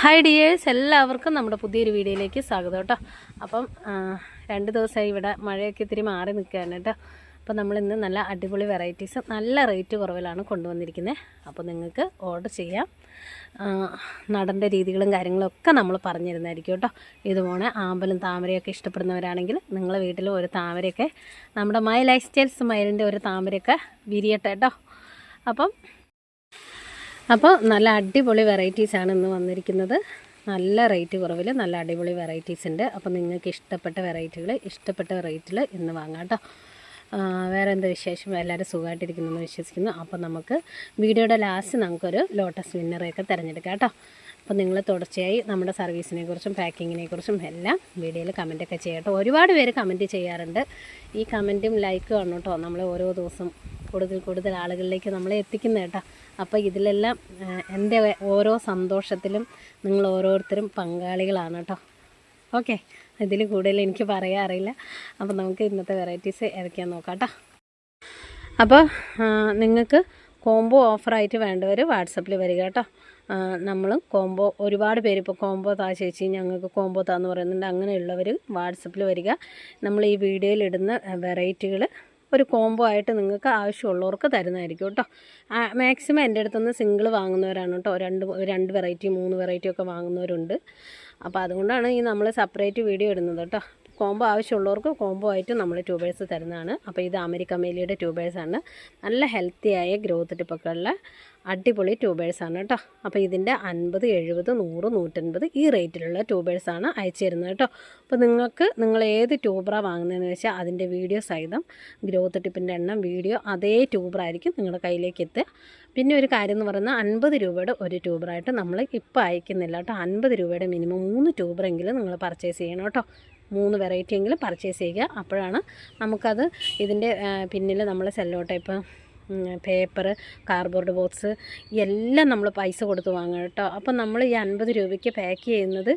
Hi dears എല്ലാവർക്കും നമ്മുടെ പുതിയൊരു വീഡിയോയിലേക്ക് സ്വാഗതം കേട്ടോ. അപ്പം രണ്ട് ദിവസമായി ഇവിടെ മഴയൊക്കെ ഇത്തിരി മാറി നിൽക്കുകയാണ് കേട്ടോ. നമ്മൾ ഇന്ന് നല്ല അടിപൊളി വെറൈറ്റീസ് നല്ല റേറ്റ് കുറവിലാണ് കൊണ്ടുവന്നിരിക്കുന്നത് അപ്പോൾ നിങ്ങൾക്ക് ഓർഡർ ചെയ്യാം. നടന്റെ രീതികളും കാര്യങ്ങളൊക്കെ നമ്മൾ പറഞ്ഞു തരുന്നതായിരിക്കും കേട്ടോ ഇതുപോലെ ആമ്പലും താമരയൊക്കെ ഇഷ്ടപ്പെടുന്നവരാണെങ്കിൽ നിങ്ങളെ വീട്ടിൽ ഒരു താമരയൊക്കെ നമ്മുടെ മൈ ലൈഫ് സ്റ്റൈൽസ് സ്മൈലിന്റെ ഒരു താമരയൊക്കെ വിരിയട്ടെ കേട്ടോ. അപ്പം അപ്പോൾ നല്ല അടിപൊളി വെറൈറ്റീസാണ് ഇന്ന് വന്നിരിക്കുന്നത്. നല്ല റേറ്റ് കുറവിൽ നല്ല അടിപൊളി വെറൈറ്റീസ് ഉണ്ട്. അപ്പോൾ നിങ്ങൾക്ക് ഇഷ്ടപ്പെട്ട വെറൈറ്റികൾ ഇഷ്ടപ്പെട്ട റേറ്റിൽ ഇന്ന് വാങ്ങാം കേട്ടോ വേറെ എന്ത് വിശേഷം? എല്ലാവരും സുഖമായിട്ടിരിക്കുന്നു എന്ന് വിശ്വസിക്കുന്നു. അപ്പോൾ നമുക്ക് വീഡിയോയുടെ ലാസ്റ്റ് നമുക്കൊരു ലോട്ടസ് വിന്നറെയൊക്കെ തിരഞ്ഞെടുക്കാം കേട്ടോ അപ്പോൾ നിങ്ങൾ തുടർച്ചയായി നമ്മുടെ സർവീസിനെ കുറിച്ചും പാക്കിങ്ങിനെ കുറിച്ചും എല്ലാം വീഡിയോയിൽ കമന്റൊക്കെ ചെയ്യട്ടോ ഒരുപാട് പേര് കമന്റ് ചെയ്യാറുണ്ട്. ഈ കമന്റും ലൈക്കും ആണ് കേട്ടോ നമ്മൾ ഓരോ ദിവസം കൂടുതൽ കൂടുതൽ ആളുകളിലേക്ക് നമ്മളെ എത്തിക്കുന്ന കേട്ടോ. അപ്പോൾ ഇതിലെല്ലാം എന്റെ ഓരോ സന്തോഷത്തിലും നിങ്ങൾ ഓരോരുത്തരും പങ്കാളികളാണ് കേട്ടോ. ഓക്കെ ഇതിൽ കൂടുതൽ എനിക്ക് പറയാൻ അറിയില്ല. അപ്പോൾ നമുക്ക് ഇന്നത്തെ വെറൈറ്റീസ് ഇറക്കിയാൽ നോക്കാം കേട്ടോ. അപ്പോൾ നിങ്ങൾക്ക് കോംബോ ഓഫറായിട്ട് വേണ്ടവർ വാട്സപ്പിൽ വരിക കേട്ടോ. നമ്മൾ കോംബോ ഒരുപാട് പേര് ഇപ്പോൾ കോംബോ താ ചേച്ചി ഞങ്ങൾക്ക് കോംബോ താന്ന് പറയുന്നുണ്ട്. അങ്ങനെയുള്ളവർ വാട്സപ്പിൽ വരിക. നമ്മൾ ഈ വീഡിയോയിൽ ഇടുന്ന വെറൈറ്റികൾ ഒരു കോംബോ ആയിട്ട് നിങ്ങൾക്ക് ആവശ്യമുള്ളവർക്ക് തരുന്നതായിരിക്കും കേട്ടോ. മാക്സിമം എന്റെ അടുത്തുനിന്ന് സിംഗിൾ വാങ്ങുന്നവരാണ് കേട്ടോ. രണ്ട് രണ്ട് വെറൈറ്റി മൂന്ന് വെറൈറ്റി ഒക്കെ വാങ്ങുന്നവരുണ്ട്. അപ്പോൾ അതുകൊണ്ടാണ് ഈ നമ്മൾ സെപ്പറേറ്റ് വീഡിയോ ഇടുന്നത് കേട്ടോ. കോംബോ ആവശ്യമുള്ളവർക്ക് കോംബോ ആയിട്ട് നമ്മൾ ട്യൂബേഴ്സ് തരുന്നതാണ്. അപ്പോൾ ഇത് അമേരിക്ക മേലിയുടെ ട്യൂബേഴ്സാണ്. നല്ല ഹെൽത്തിയായ ഗ്രോത്ത് ടിപ്പൊക്കെയുള്ള അടിപൊളി ട്യൂബേഴ്സാണ് കേട്ടോ. അപ്പോൾ ഇതിന്റെ അൻപത് എഴുപത് നൂറ് നൂറ്റൻപത് ഈ റേറ്റിലുള്ള ട്യൂബേഴ്സാണ് അയച്ചു തരുന്നത് കേട്ടോ. അപ്പോൾ നിങ്ങൾക്ക് നിങ്ങൾ ഏത് ട്യൂബറാണ് വാങ്ങുന്നതെന്ന് വെച്ചാൽ അതിന്റെ വീഡിയോ സഹിതം ഗ്രോത്ത് ടിപ്പിന്റെ എണ്ണം വീഡിയോ അതേ ട്യൂബറായിരിക്കും നിങ്ങളുടെ കയ്യിലേക്ക് എത്തുക. പിന്നെ ഒരു കാര്യം എന്ന് പറഞ്ഞാൽ അൻപത് രൂപയുടെ ഒരു ട്യൂബറായിട്ട് നമ്മൾ ഇപ്പോൾ അയക്കുന്നില്ല കേട്ടോ. അൻപത് രൂപയുടെ മിനിമം മൂന്ന് ട്യൂബറെങ്കിലും നിങ്ങൾ പർച്ചേസ് ചെയ്യണം കേട്ടോ. മൂന്ന് വെറൈറ്റി എങ്കിലും പർച്ചേസ് ചെയ്യുക. അപ്പോഴാണ് നമുക്കത് ഇതിന്റെ പിന്നിൽ നമ്മൾ cello tape paper cardboard box എല്ലാം നമ്മൾ പൈസ കൊടുത്ത് വാങ്ങുക കേട്ടോ. അപ്പം നമ്മൾ ഈ അൻപത് രൂപയ്ക്ക് പാക്ക് ചെയ്യുന്നത്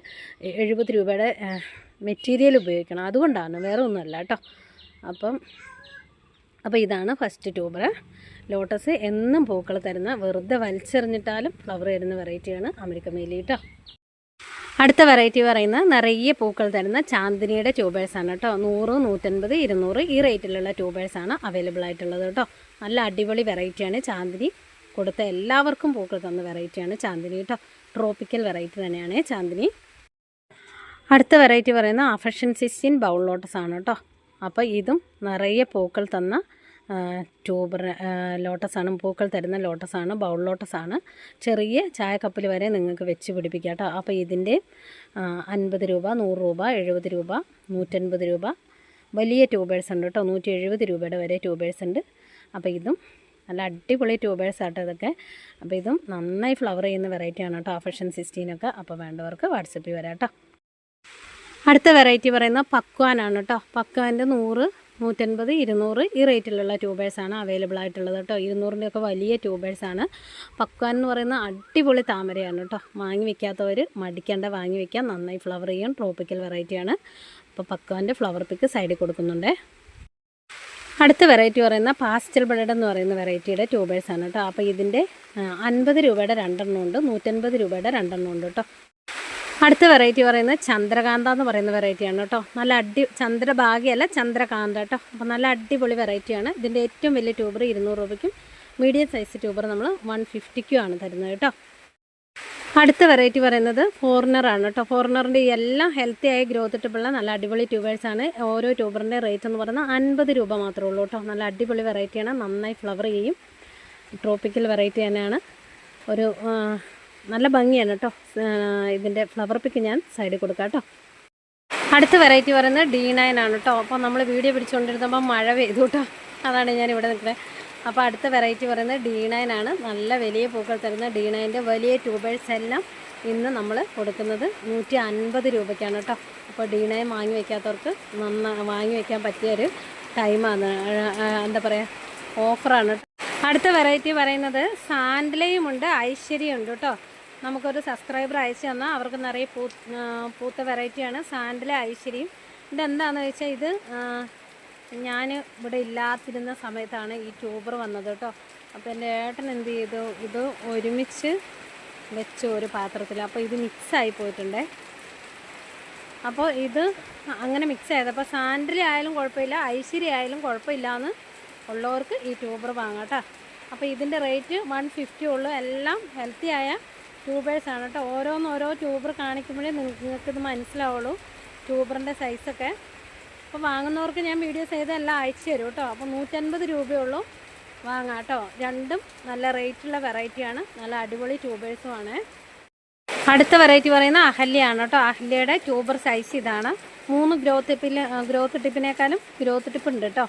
എഴുപത് രൂപയുടെ മെറ്റീരിയൽ ഉപയോഗിക്കണം. അതുകൊണ്ടാണ് വേറെ ഒന്നുമല്ല കേട്ടോ. അപ്പം അപ്പോൾ ഇതാണ് ഫസ്റ്റ് ട്യൂബർ ലോട്ടസ് എന്നും പൂക്കൾ തരുന്ന വെറുതെ വലിച്ചെറിഞ്ഞിട്ടാലും ഫ്ലവർ തരുന്ന വെറൈറ്റിയാണ് അമേരിക്ക മേലി കേട്ടോ. അടുത്ത വെറൈറ്റി പറയുന്ന നിറയെ പൂക്കൾ തരുന്ന ചാന്ദിനിയുടെ ട്യൂബേഴ്സാണ് കേട്ടോ. നൂറ് നൂറ്റൻപത് ഇരുന്നൂറ് ഈ റേറ്റിലുള്ള ട്യൂബേഴ്സാണ് അവൈലബിൾ ആയിട്ടുള്ളത് കേട്ടോ. നല്ല അടിപൊളി വെറൈറ്റിയാണ് ചാന്ദിനി. കൊടുത്ത എല്ലാവർക്കും പൂക്കൾ തന്ന വെറൈറ്റിയാണ് ചാന്ദിനി കേട്ടോ. ട്രോപ്പിക്കൽ വെറൈറ്റി തന്നെയാണ് ചാന്ദിനി. അടുത്ത വെറൈറ്റി പറയുന്ന അഫഷൻ സിക്സ്റ്റീൻ ബൗൾ ലോട്ടസ് ആണ് കേട്ടോ. അപ്പോൾ ഇതും നിറയെ പൂക്കൾ തന്ന ട്യൂബർ ലോട്ടസാണ് പൂക്കൾ തരുന്ന ലോട്ടസാണ് ബൗൾ ലോട്ടസാണ്. ചെറിയ ചായക്കപ്പിൽ വരെ നിങ്ങൾക്ക് വെച്ച് പിടിപ്പിക്കാം കേട്ടോ. അപ്പോൾ ഇതിന്റെ അൻപത് രൂപ നൂറ് രൂപ എഴുപത് രൂപ നൂറ്റൻപത് രൂപ. വലിയ ട്യൂബേഴ്സ് ഉണ്ട് കേട്ടോ. നൂറ്റി എഴുപത് രൂപയുടെ വരെ ട്യൂബേഴ്സ് ഉണ്ട്. അപ്പോൾ ഇതും നല്ല അടിപൊളി ട്യൂബേഴ്സ് ആട്ടോ ഇതൊക്കെ. അപ്പോൾ ഇതും നന്നായി ഫ്ലവർ ചെയ്യുന്ന വെറൈറ്റിയാണ് കേട്ടോ അഫഷൻ സിക്സ്റ്റീനൊക്കെ അപ്പോൾ വേണ്ടവർക്ക് വാട്സപ്പിൽ വരാം കേട്ടോ. അടുത്ത വെറൈറ്റി പറയുന്ന പക്വാനാണ് കേട്ടോ. പക്വാന്റെ നൂറ് നൂറ്റൻപത് ഇരുന്നൂറ് ഈ റേറ്റിലുള്ള ട്യൂബേഴ്സാണ് അവൈലബിൾ ആയിട്ടുള്ളത് കേട്ടോ. ഇരുന്നൂറിന്റെയൊക്കെ വലിയ ട്യൂബേഴ്സാണ് പക്വാൻ എന്ന് പറയുന്ന അടിപൊളി താമരയാണ് കേട്ടോ. വാങ്ങി വെക്കാത്തവർ മടിക്കേണ്ട വാങ്ങി വെക്കാം. നന്നായി ഫ്ലവർ ചെയ്യും. ട്രോപ്പിക്കൽ വെറൈറ്റിയാണ് അപ്പോൾ പക്വാന്റെ ഫ്ലവർ പിക്ക് സൈഡിൽ കൊടുക്കുന്നുണ്ട്. അടുത്ത വെറൈറ്റി പറയുന്ന പാസ്റ്റൽ ബ്രെഡ് എന്ന് പറയുന്ന വെറൈറ്റിയുടെ ട്യൂബേഴ്സാണ് കേട്ടോ. അപ്പോൾ ഇതിന്റെ അൻപത് രൂപയുടെ രണ്ടെണ്ണം ഉണ്ട്. നൂറ്റൻപത് രൂപയുടെ രണ്ടെണ്ണം ഉണ്ട് കേട്ടോ. അടുത്ത വെറൈറ്റി പറയുന്നത് ചന്ദ്രകാന്ത എന്ന് പറയുന്ന വെറൈറ്റിയാണ് കേട്ടോ. നല്ല അടി ചന്ദ്രഭാഗ്യല്ല ചന്ദ്രകാന്ത കേട്ടോ. അപ്പോൾ നല്ല അടിപൊളി വെറൈറ്റിയാണ് ഇതിന്റെ ഏറ്റവും വലിയ ട്യൂബർ ഇരുന്നൂറ് രൂപയ്ക്കും മീഡിയം സൈസ് ട്യൂബർ നമ്മൾ വൺ ഫിഫ്റ്റിക്കും ആണ് തരുന്നത് കേട്ടോ. അടുത്ത വെറൈറ്റി പറയുന്നത് ഫോറിനറാണ് കേട്ടോ. ഫോറിനറിന്റെ എല്ലാം ഹെൽത്തി ആയ ഗ്രോത്ത് ഇട്ടുള്ള നല്ല അടിപൊളി ട്യൂബേഴ്സാണ് ഓരോ ട്യൂബറിന്റെ റേറ്റ് എന്ന് പറയുന്നത് അൻപത് രൂപ മാത്രമേ ഉള്ളൂ കേട്ടോ. നല്ല അടിപൊളി വെറൈറ്റിയാണ് നന്നായി ഫ്ലവർ ചെയ്യും. ട്രോപ്പിക്കൽ വെറൈറ്റി തന്നെയാണ്. ഒരു നല്ല ഭംഗിയാണ് കേട്ടോ ഇതിന്റെ ഫ്ലവർ പിക്ക് ഞാൻ സൈഡിൽ കൊടുക്കാം കേട്ടോ അടുത്ത വെറൈറ്റി പറയുന്നത് ഡി നയൻ ആണ് കേട്ടോ അപ്പോൾ നമ്മൾ വീഡിയോ പിടിച്ചുകൊണ്ടിരുന്നപ്പോൾ മഴ പെയ്തു കേട്ടോ അതാണ് ഞാൻ ഇവിടെ നിൽക്കുന്നത് അപ്പോൾ അടുത്ത വെറൈറ്റി പറയുന്നത് ഡി നയൻ ആണ്. നല്ല വലിയ പൂക്കൾ തരുന്ന ഡി നയന്റെ വലിയ ട്യൂബേഴ്സ് എല്ലാം ഇന്ന് നമ്മൾ കൊടുക്കുന്നത് നൂറ്റി അൻപത് രൂപയ്ക്കാണ് കേട്ടോ അപ്പോൾ ഡി നയൻ വാങ്ങി വയ്ക്കാത്തവർക്ക് നന്ന വാങ്ങി വയ്ക്കാൻ പറ്റിയൊരു ടൈമാണ് എന്താ പറയുക ഓഫറാണ് അടുത്ത വെറൈറ്റി പറയുന്നത് സാൻഡലയുമുണ്ട് ഐശ്വര്യമുണ്ട് കേട്ടോ നമുക്കൊരു സബ്സ്ക്രൈബർ അയച്ചു തന്നാൽ അവർക്ക് നിറയെ പൂ പൂത്ത വെറൈറ്റിയാണ് സാൻഡിലെ ഐശ്വര്യം. ഇതെന്താണെന്ന് വെച്ചാൽ ഇത് ഞാൻ ഇവിടെ ഇല്ലാതിരുന്ന സമയത്താണ് ഈ ട്യൂബർ വന്നത് കേട്ടോ. അപ്പോൾ എന്റെ ഏട്ടൻ എന്ത് ചെയ്തു? ഇത് ഒരുമിച്ച് വെച്ചു ഒരു പാത്രത്തിൽ അപ്പോൾ ഇത് മിക്സായി പോയിട്ടുണ്ടേ. അപ്പോൾ ഇത് അങ്ങനെ മിക്സ് ചെയ്തപ്പോൾ സാൻഡിലെ ആയാലും കുഴപ്പമില്ല ഐശ്വര്യ ആയാലും കുഴപ്പമില്ല എന്ന് ഉള്ളവർക്ക് ഈ ട്യൂബർ വാങ്ങാം കേട്ടോ. അപ്പോൾ ഇതിന്റെ റേറ്റ് വൺ ഫിഫ്റ്റി ഉള്ളൂ. എല്ലാം ഹെൽത്തി ആയ ട്യൂബേഴ്സ് ആണ് കേട്ടോ. ഓരോന്നോരോ ട്യൂബർ കാണിക്കുമ്പോഴേ നിങ്ങൾക്കിത് മനസ്സിലാവുള്ളൂ. ട്യൂബറിന്റെ സൈസൊക്കെ അപ്പോൾ വാങ്ങുന്നവർക്ക് ഞാൻ വീഡിയോസ് ചെയ്ത് എല്ലാം അയച്ചു തരും കേട്ടോ. അപ്പോൾ നൂറ്റൻപത് രൂപയുള്ളൂ വാങ്ങാം കേട്ടോ. രണ്ടും നല്ല റേറ്റുള്ള വെറൈറ്റിയാണ് നല്ല അടിപൊളി ട്യൂബേഴ്സുമാണ് അടുത്ത വെറൈറ്റി പറയുന്ന അഹല്യയാണ് കേട്ടോ. അഹല്യയുടെ ട്യൂബർ സൈസ് ഇതാണ്. മൂന്ന് ഗ്രോത്ത് ടിപ്പിൽ ഗ്രോത്ത് ടിപ്പിനേക്കാളും ഗ്രോത്ത് ടിപ്പ് ഉണ്ട് കേട്ടോ.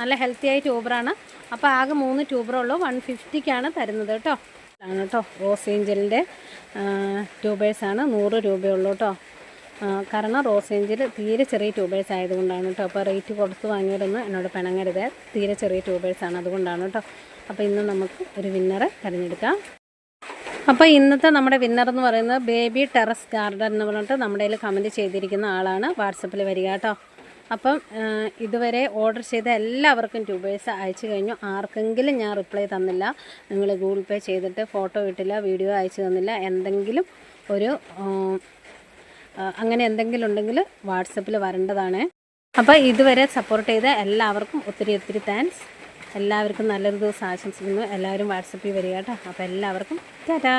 നല്ല ഹെൽത്തി ആയ ട്യൂബറാണ് അപ്പോൾ ആകെ മൂന്ന് ട്യൂബറുള്ളൂ വൺ ഫിഫ്റ്റിക്കാണ് തരുന്നത് കേട്ടോ. ആണ് കേട്ടോ റോസ് ഏഞ്ചലിന്റെ ട്യൂബേഴ്സാണ് നൂറ് രൂപയുള്ളൂ കേട്ടോ കാരണം റോസ് ഏഞ്ചൽ തീരെ ചെറിയ ട്യൂബേഴ്സ് ആയതുകൊണ്ടാണ് കേട്ടോ അപ്പോൾ റേറ്റ് കൊടുത്ത് വാങ്ങിയതൊന്നും എന്നോട് പിണങ്ങരുത്. തീരെ ചെറിയ ട്യൂബേഴ്സാണ് അതുകൊണ്ടാണ് കേട്ടോ അപ്പോൾ ഇന്ന് നമുക്ക് ഒരു വിന്നറെ തിരഞ്ഞെടുക്കാം. അപ്പോൾ ഇന്നത്തെ നമ്മുടെ വിന്നർ എന്ന് പറയുന്നത് ബേബി ടെറസ് ഗാർഡൻ എന്ന് പറഞ്ഞിട്ട് നമ്മുടെ കയ്യിൽ കമന്റ് ചെയ്തിരിക്കുന്ന ആളാണ്. വാട്സപ്പിൽ വരിക കേട്ടോ അപ്പം ഇതുവരെ ഓർഡർ ചെയ്ത എല്ലാവർക്കും ട്യൂബേഴ്സ് അയച്ചു കഴിഞ്ഞു. ആർക്കെങ്കിലും ഞാൻ റിപ്ലൈ തന്നില്ല. നിങ്ങൾ ഗൂഗിൾ പേ ചെയ്തിട്ട് ഫോട്ടോ ഇട്ടില്ല വീഡിയോ അയച്ചു തന്നില്ല എന്തെങ്കിലും ഒരു അങ്ങനെ എന്തെങ്കിലും ഉണ്ടെങ്കിൽ വാട്സപ്പിൽ വരേണ്ടതാണ്. അപ്പോൾ ഇതുവരെ സപ്പോർട്ട് ചെയ്ത എല്ലാവർക്കും ഒത്തിരി ഒത്തിരി താങ്ക്സ് എല്ലാവർക്കും നല്ലൊരു ദിവസം ആശംസിക്കുന്നു. എല്ലാവരും വാട്സപ്പിൽ വരിക കേട്ടോ. അപ്പോൾ എല്ലാവർക്കും ടാറ്റാ!